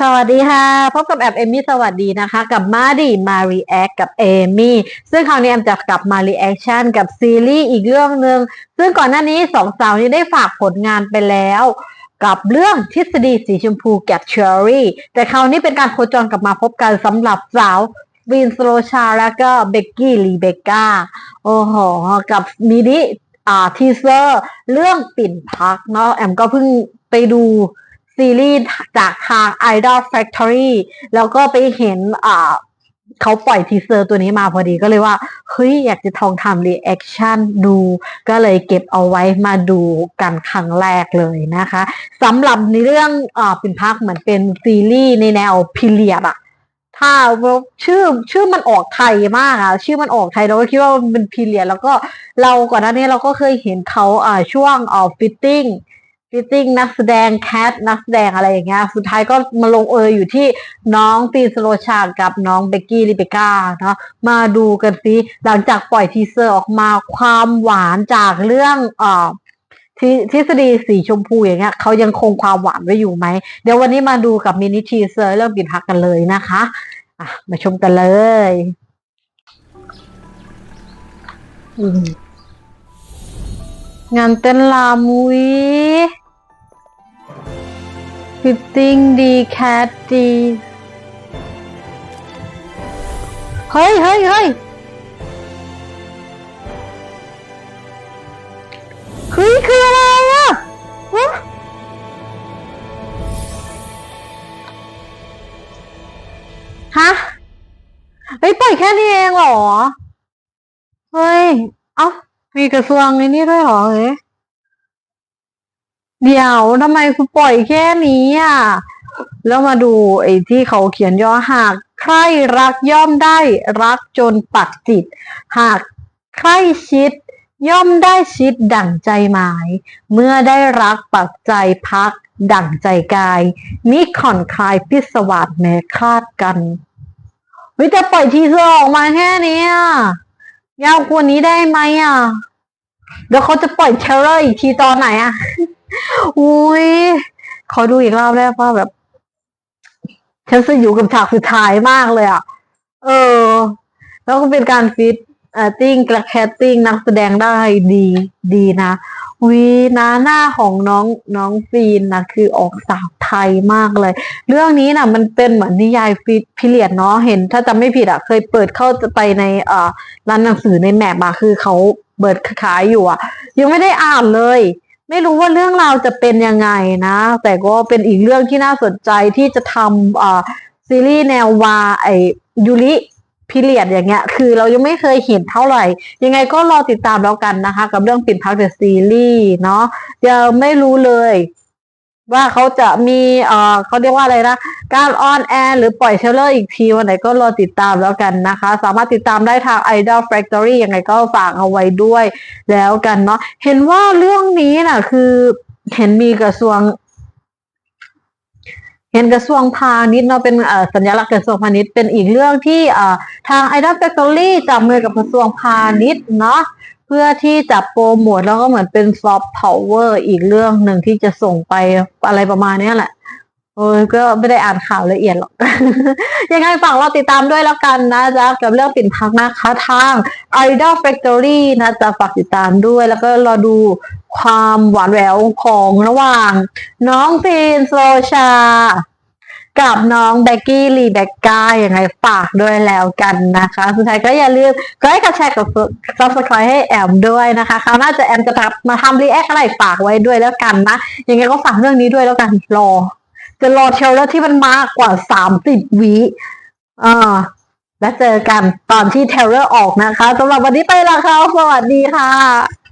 สวัสดีค่ะ พบกับแอบเอมี่สวัสดีนะคะ กับมาดีมารีแอคกับเอมี่ซึ่งคราวนี้แอมจะกลับมารีแอคชั่นกับซีรีส์อีกเรื่องหนึ่งซึ่งก่อนหน้านี้สองสาวนี้ได้ฝากผลงานไปแล้ว กับเรื่องทฤษฎีสีชมพูแกบเชอรี่ แต่คราวนี้เป็นการโคจรกลับมาพบกันสำหรับสาววินสโลชาและก็เบกกี้ลีเบกาโอ้โหกับมินิอ่าทีเซอร์เรื่องปิ่นพักเนาะแอมก็เพิ่งไปดู ซีรีส์จากทาง Idol Factory แล้วก็ไปเห็นอ่าเขาปล่อยทีเซอร์ตัวนี้มาพอดีก็เลยว่า เฮ้ย อยากจะทองทำรีแอคชั่นดู ก็เลยเก็บเอาไว้มาดูกันครั้งแรกเลยนะคะสำหรับในเรื่องอ่าเปิ่นพักเหมือนเป็นซีรีส์ในแนวพิเรียดอะถ้าชื่อชื่อมันออกไทยมากอะชื่อมันออกไทยเราก็คิดว่ามันเป็นพีเรียดแล้วก็เราก่อนหน้านี้เราก็เคยเห็นเขาอ่าช่วงอ่าฟิตติ้ง ฟิตติ้งนักแสดงแคทนักแสดงอะไรอย่างเงี้ยสุดท้ายก็มาลงเอยอยู่ที่น้องฟีนสโลชากับน้องเบกกี้ลิเบกาเนาะมาดูกันสิหลังจากปล่อยทีเซอร์ออกมาความหวานจากเรื่องอ่าทฤทฤษฎีสีชมพูอย่างเงี้ยเขายังคงความหวานไว้อยู่ไหม เดี๋ยววันนี้มาดูกับมินิทีเซอร์เรื่องปิดพักกันเลยนะคะอะมาชมกันเลยอืมงานเต้นลามุย ฟิตติ้งดีแคทดีเฮ้ยเฮ้ยเฮ้ยเฮ้ยคืออะไรอะฮะฮะเฮ้ยปล่อยแค่นี้เองเหรอ เฮ้ย เอ้า มีกระทรวงไอ้นี่ด้วยเหรอเฮ้ย เดี๋ยวทำไมคุณปล่อยแค่นี้อะ แล้วมาดูไอ้ที่เขาเขียนย่อหาก ใครรักย่อมได้รักจนปักจิต หากใครชิด ย่อมได้ชิดดั่งใจหมาย เมื่อได้รักปักใจพัก ดั่งใจกาย มิขอนคลายพิศวาสแม้คลาดกันวิจะปล่อยทีเซอร์ออกมาแค่นี้อะยาวกว่านี้ได้ไหมอะเดี๋ยวเขาจะปล่อยเทรลเลอร์อีกทีตอนไหนอะ อุ้ยขอดูอีกรอบได้ป่ะแบบ ฉันสอยู่กับฉากสุดท้ายมากเลยอะ เออ แล้วก็เป็นการฟิตเอ่อติ้งกระแคตติ้งนักแสดงได้ดีดีนะวีนะหน้าของน้องน้องฟีนนะคือออกสาวไทยมากเลย เรื่องนี้นะมันเป็นเหมือนนิยายฟิพิเรียดเนาะเห็น ถ้าจำไม่ผิดอะ เคยเปิดเข้าไปในเอ่อร้านหนังสือในแมปมาคือเขาเปิดขายอยู่อะ ยังไม่ได้อ่านเลย ไม่รู้ว่าเรื่องราวจะเป็นยังไงนะ แต่ก็เป็นอีกเรื่องที่น่าสนใจที่จะทำอ่าซีรีส์แนววาไอยูริพิเรียดอย่างเงี้ย คือเรายังไม่เคยเห็นเท่าไหร่ ยังไงก็รอติดตามแล้วกันนะคะ กับเรื่องปิ่นพักเดอะซีรีส์เนาะยังไม่รู้เลย ว่าเขาจะมีเอ่อเขาเรียกว่าอะไรนะ การออนแอร์หรือปล่อยเทรลเลอร์อีกทีวันไหนก็รอติดตามแล้วกันนะคะ สามารถติดตามได้ทาง Idol Factory ยังไงก็ฝากเอาไว้ด้วยแล้วกันเนาะเห็นว่าเรื่องนี้น่ะ คือเห็นมีกระทรวง เห็นกระทรวงพาณิชย์เนาะเป็นเอ่อสัญลักษณ์กระทรวงพาณิชย์เป็นอีกเรื่องที่เอ่อทาง Idol Factory จับมือกับกระทรวงพาณิชย์เนาะ เพื่อที่จะโปรโมทแล้วก็เหมือนเป็นซอฟต์พาวเวอร์อีกเรื่องหนึ่งที่จะส่งไปอะไรประมาณนี้แหละโอ้ยก็ไม่ได้อ่านข่าวละเอียดหรอก ยังไงฝากเราติดตามด้วยแล้วกันนะจ๊ะกับเรื่องปิ่นพักนะคะทาง Idol Factory นะจ๊ะฝากติดตามด้วย แล้วก็รอดูความหวานแหววของระหว่าง น้องฟีนโซชา กับน้องแบกกี้ลีแบ็กกาอย่างไรฝากด้วยแล้วกันนะคะ สุดท้ายก็อย่าลืมก็ให้กดแชร์กับ subscribe ให้แอมด้วยนะคะคราวหน้าจะแอมจะทำมาทำรีแอคอะไรฝากไว้ด้วยแล้วกันนะยังไงก็ฝากเรื่องนี้ด้วยแล้วกันรอ จะรอเทรลเลอร์ที่มันมากกว่าสามสิบวิอ่าแล้วเจอกันตอนที่เทรลเลอร์ออกนะคะสำหรับวันนี้ไปละค่ะสวัสดีค่ะ